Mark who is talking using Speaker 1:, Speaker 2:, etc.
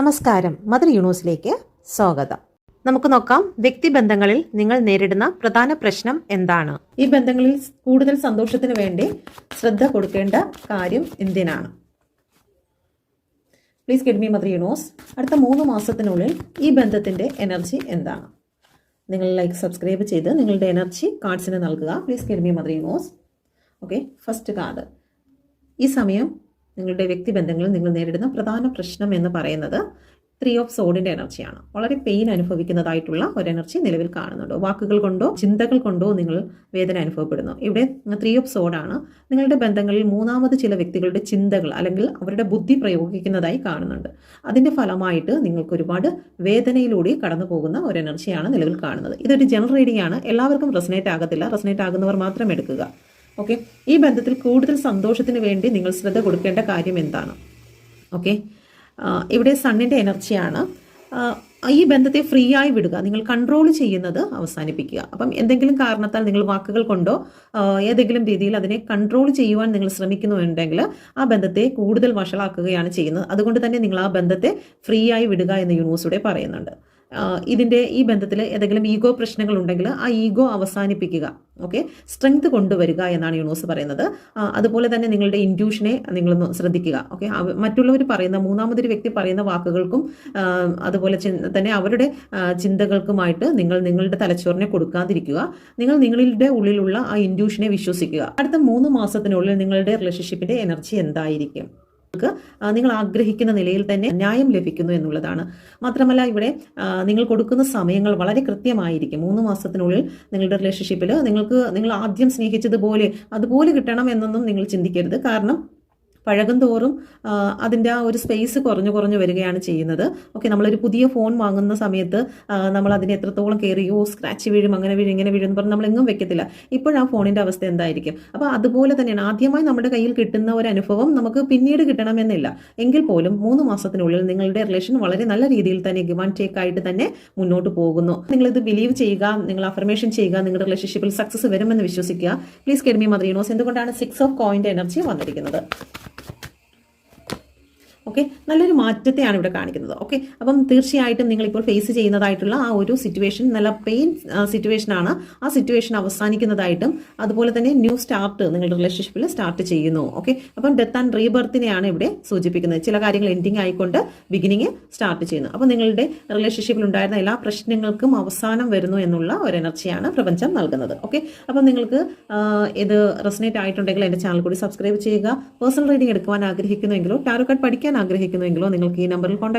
Speaker 1: നമസ്കാരം. മദർ യൂണിവേഴ്സിലേക്ക് സ്വാഗതം. നമുക്ക് നോക്കാം വ്യക്തിബന്ധങ്ങളിൽ നിങ്ങൾ നേരിടുന്ന പ്രധാന പ്രശ്നം എന്താണ്? ഈ ബന്ധങ്ങളിൽ കൂടുതൽ സന്തോഷത്തിന് വേണ്ടി ശ്രദ്ധ കൊടുക്കേണ്ട കാര്യം എന്തിനാണ്? Please get me mother universe അടുത്ത മൂന്ന് മാസത്തിനുള്ളിൽ ഈ ബന്ധത്തിന്റെ എനർജി എന്താണ്? നിങ്ങൾ ലൈക്ക് സബ്സ്ക്രൈബ് ചെയ്ത് നിങ്ങളുടെ എനർജി കാർഡ്സിന് നൽകുക. Please get me mother universe okay first card ഈ സമയം നിങ്ങളുടെ വ്യക്തിബന്ധങ്ങളിൽ നിങ്ങൾ നേരിടുന്ന പ്രധാന പ്രശ്നം എന്ന് പറയുന്നത് ത്രീ ഓഫ് സോഡിന്റെ എനർജിയാണ്. വളരെ പെയിൻ അനുഭവിക്കുന്നതായിട്ടുള്ള ഒരു എനർജി നിലവിൽ കാണുന്നുണ്ട്. വാക്കുകൾ കൊണ്ടോ ചിന്തകൾ കൊണ്ടോ നിങ്ങൾ വേദന അനുഭവപ്പെടുന്നു. ഇവിടെ ത്രീ ഓഫ് സോഡാണ് നിങ്ങളുടെ ബന്ധങ്ങളിൽ മൂന്നാമത് ചില വ്യക്തികളുടെ ചിന്തകൾ അല്ലെങ്കിൽ അവരുടെ ബുദ്ധി പ്രയോഗിക്കുന്നതായി കാണുന്നുണ്ട്. അതിന്റെ ഫലമായിട്ട് നിങ്ങൾക്ക് ഒരുപാട് വേദനയിലൂടെ കടന്നു പോകുന്ന ഒരു എനർജിയാണ് നിലവിൽ കാണുന്നത്. ഇതൊരു ജനറൽ റീഡിംഗ് ആണ്. എല്ലാവർക്കും റെസനേറ്റ് ആകത്തില്ല. റെസനേറ്റ് ആകുന്നവർ മാത്രം എടുക്കുക. ഓക്കെ ഈ ബന്ധത്തിൽ കൂടുതൽ സന്തോഷത്തിന് വേണ്ടി നിങ്ങൾ ശ്രദ്ധ കൊടുക്കേണ്ട കാര്യം എന്താണ്? ഓക്കെ ഇവിടെ സണ്ണിന്റെ എനർജിയാണ് ഈ ബന്ധത്തെ ഫ്രീ ആയി വിടുക. നിങ്ങൾ കൺട്രോൾ ചെയ്യുന്നത് അവസാനിപ്പിക്കുക. അപ്പം എന്തെങ്കിലും കാരണത്താൽ നിങ്ങൾ വാക്കുകൾ കൊണ്ടോ ഏതെങ്കിലും രീതിയിൽ അതിനെ കൺട്രോൾ ചെയ്യുവാൻ നിങ്ങൾ ശ്രമിക്കുന്നുണ്ടെങ്കിൽ ആ ബന്ധത്തെ കൂടുതൽ വഷളാക്കുകയാണ് ചെയ്യുന്നത്. അതുകൊണ്ട് തന്നെ നിങ്ങൾ ആ ബന്ധത്തെ ഫ്രീ ആയി വിടുക എന്ന് യൂണിവേഴ്സിലൂടെ പറയുന്നുണ്ട്. ആ, ഇതിന്റെ ഈ ബന്ധത്തിൽ ഏതെങ്കിലും ഈഗോ പ്രശ്നങ്ങൾ ഉണ്ടെങ്കിൽ ആ ഈഗോ അവസാനിപ്പിക്കുക. ഓക്കെ? സ്ട്രെങ്ത് കൊണ്ടുവരിക എന്നാണ് യൂണോസ് പറയുന്നത്. അതുപോലെ തന്നെ നിങ്ങളുടെ ഇൻഡ്യൂഷനെ നിങ്ങളൊന്ന് ശ്രദ്ധിക്കുക. ഓക്കെ? മറ്റുള്ളവർ പറയുന്ന മൂന്നാമതൊരു വ്യക്തി പറയുന്ന വാക്കുകൾക്കും അതുപോലെ തന്നെ അവരുടെ ചിന്തകൾക്കുമായിട്ട് നിങ്ങൾ നിങ്ങളുടെ തലച്ചോറിനെ കൊടുക്കാതിരിക്കുക. നിങ്ങൾ നിങ്ങളുടെ ഉള്ളിലുള്ള ആ ഇൻഡ്യൂഷനെ വിശ്വസിക്കുക. അടുത്ത മൂന്ന് മാസത്തിനുള്ളിൽ നിങ്ങളുടെ റിലേഷൻഷിപ്പിന്റെ എനർജി എന്തായിരിക്കും? നിങ്ങൾക്ക് നിങ്ങൾ ആഗ്രഹിക്കുന്ന നിലയിൽ തന്നെ ന്യായം ലഭിക്കുന്നു എന്നുള്ളതാണ്. മാത്രമല്ല ഇവിടെ നിങ്ങൾ കൊടുക്കുന്ന സമയങ്ങൾ വളരെ കൃത്യമായിരിക്കും. മൂന്ന് മാസത്തിനുള്ളിൽ നിങ്ങളുടെ റിലേഷൻഷിപ്പിൽ നിങ്ങൾക്ക് നിങ്ങൾ ആദ്യം സ്നേഹിച്ചതുപോലെ അതുപോലെ കിട്ടണം എന്നൊന്നും നിങ്ങൾ ചിന്തിക്കരുത്. കാരണം പഴകും തോറും അതിന്റെ ആ ഒരു സ്പേസ് കുറഞ്ഞു കുറഞ്ഞു വരികയാണ് ചെയ്യുന്നത്. ഓക്കെ നമ്മളൊരു പുതിയ ഫോൺ വാങ്ങുന്ന സമയത്ത് നമ്മൾ അതിനെ എത്രത്തോളം കയറിയോ സ്ക്രാച്ച് വീഴും അങ്ങനെ വീഴും ഇങ്ങനെ വീഴും എന്ന് പറഞ്ഞ് നമ്മളെങ്ങും വെക്കത്തില്ല. ഇപ്പോഴാ ഫോണിന്റെ അവസ്ഥ എന്തായിരിക്കും? അപ്പോൾ അതുപോലെ തന്നെയാണ് ആദ്യമായി നമ്മുടെ കയ്യിൽ കിട്ടുന്ന ഒരു അനുഭവം നമുക്ക് പിന്നീട് കിട്ടണമെന്നില്ല. എങ്കിൽ പോലും മൂന്ന് മാസത്തിനുള്ളിൽ നിങ്ങളുടെ റിലേഷൻ വളരെ നല്ല രീതിയിൽ തന്നെ ഗിവ് ആൻഡ് ടേക്ക് ആയിട്ട് തന്നെ മുന്നോട്ട് പോകുന്നു. നിങ്ങളിത് ബിലീവ് ചെയ്യുക നിങ്ങൾ അഫർമേഷൻ ചെയ്യുക നിങ്ങളുടെ റിലേഷൻഷിപ്പിൽ സക്സസ് വരുമെന്ന് വിശ്വസിക്കുക. Please get me mother universe എന്തുകൊണ്ടാണ് സിക്സ് ഓഫ് കോയിന്റെ എനർജി വന്നിരിക്കുന്നത്? ഓക്കെ നല്ലൊരു മാറ്റത്തെയാണ് ഇവിടെ കാണിക്കുന്നത്. ഓക്കെ അപ്പം തീർച്ചയായിട്ടും നിങ്ങൾ ഇപ്പോൾ ഫേസ് ചെയ്യുന്നതായിട്ടുള്ള ആ ഒരു സിറ്റുവേഷൻ നല്ല പെയിൻ സിറ്റുവേഷൻ ആണ്. ആ സിറ്റുവേഷൻ അവസാനിക്കുന്നതായിട്ടും അതുപോലെ തന്നെ ന്യൂ സ്റ്റാർട്ട് നിങ്ങളുടെ റിലേഷൻഷിപ്പിൽ സ്റ്റാർട്ട് ചെയ്യുന്നു. ഓക്കെ അപ്പം ഡെത്ത് ആൻഡ് റീബർത്തിനെയാണ് ഇവിടെ സൂചിപ്പിക്കുന്നത്. ചില കാര്യങ്ങൾ എൻഡിങ് ആയിക്കൊണ്ട് ബിഗിനിങ് സ്റ്റാർട്ട് ചെയ്യുന്നു. അപ്പം നിങ്ങളുടെ റിലേഷൻഷിപ്പിൽ ഉണ്ടായിരുന്ന എല്ലാ പ്രശ്നങ്ങൾക്കും അവസാനം വരുന്നു എന്നുള്ള ഒരു എനർജിയാണ് പ്രപഞ്ചം നൽകുന്നത്. ഓക്കെ അപ്പം നിങ്ങൾക്ക് ഇത് റെസനേറ്റ് ആയിട്ടുണ്ടെങ്കിൽ എന്റെ ചാനൽ കൂടി സബ്സ്ക്രൈബ് ചെയ്യുക. പേഴ്സണൽ റീഡിംഗ് എടുക്കുവാൻ ആഗ്രഹിക്കുന്നുവെങ്കിലോ ടാരോ കാർഡ് പഠിക്കാൻ ആഗ്രഹിക്കുന്നുവെങ്കിലോ നിങ്ങൾക്ക് ഈ നമ്പറിൽ കോൺടാക്ട്